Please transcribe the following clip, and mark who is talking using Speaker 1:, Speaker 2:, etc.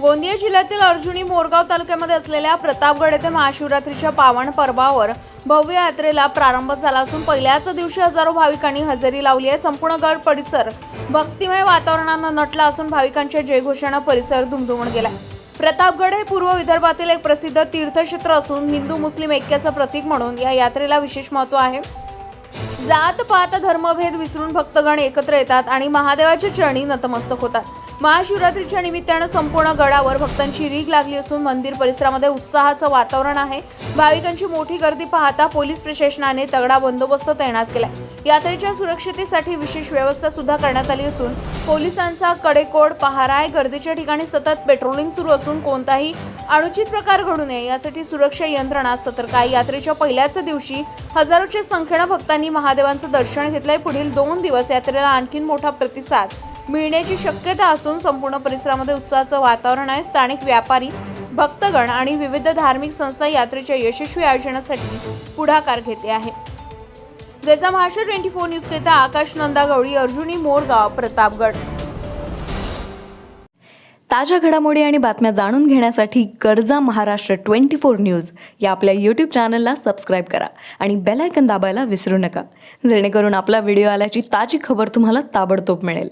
Speaker 1: गोंदिया जिल्ह्यातील अर्जुनी मोरगाव तालुक्यामध्ये असलेल्या प्रतापगड येथे महाशिवरात्रीच्या पावन पर्वावर भव्य यात्रेला प्रारंभ झाला असून पहिल्याच दिवशी हजारो भाविकांनी हजेरी लावली आहे. संपूर्ण गड परिसर भक्तिमय वातावरणानं नटला असून भाविकांच्या जयघोषानं परिसर दुमदुमून गेला प्रतापगड हे पूर्व विदर्भातील एक प्रसिद्ध तीर्थक्षेत्र असून हिंदू मुस्लिम ऐक्याचं प्रतीक म्हणून या यात्रेला विशेष महत्त्व आहे. जात पात धर्मभेद विसरून भक्तगण एकत्र येतात आणि महादेवाच्या चरणी नतमस्तक होतात. महाशिवरात्रीच्या निमित्तानं संपूर्ण गडावर भक्तांची रीग लागली असून मंदिर परिसरामध्ये उत्साहाचं वातावरण आहे. भाविकांची मोठी गर्दी पाहता पोलीस प्रशासनाने तगडा बंदोबस्त तैनात केलाय. यात्रेच्या सुरक्षतेसाठी विशेष व्यवस्था सुद्धा करण्यात आली असून पोलिसांचा कडेकोड पहारा आहे गर्दीच्या ठिकाणी सतत पेट्रोलिंग सुरू असून कोणताही अनुचित प्रकार घडू नये यासाठी सुरक्षा यंत्रणा सतर्क आहे. यात्रेच्या पहिल्याच दिवशी हजारोच्या संख्येनं भक्तांनी महादेवांचं दर्शन घेतलंय. पुढील दोन दिवस यात्रेला आणखीन मोठा प्रतिसाद मिळण्याची शक्यता असून संपूर्ण परिसरामध्ये उत्साहाचं वातावरण आहे. स्थानिक व्यापारी भक्तगण आणि विविध धार्मिक संस्था यात्रेच्या यशस्वी आयोजनासाठी पुढाकार घेते आहे. गेजा महाराष्ट्र ट्वेंटी फोर न्यूज करिता आकाश नंदा गवळी अर्जुनी मोरगाव प्रतापगड.
Speaker 2: ताज्या घडामोडी आणि बातम्या जाणून घेण्यासाठी गरजा महाराष्ट्र ट्वेंटी फोर न्यूज या आपल्या यूट्यूब चॅनलला सबस्क्राईब करा आणि बेलायकन दाबायला विसरू नका. जेणेकरून आपला व्हिडिओ आल्याची ताजी खबर तुम्हाला ताबडतोब मिळेल.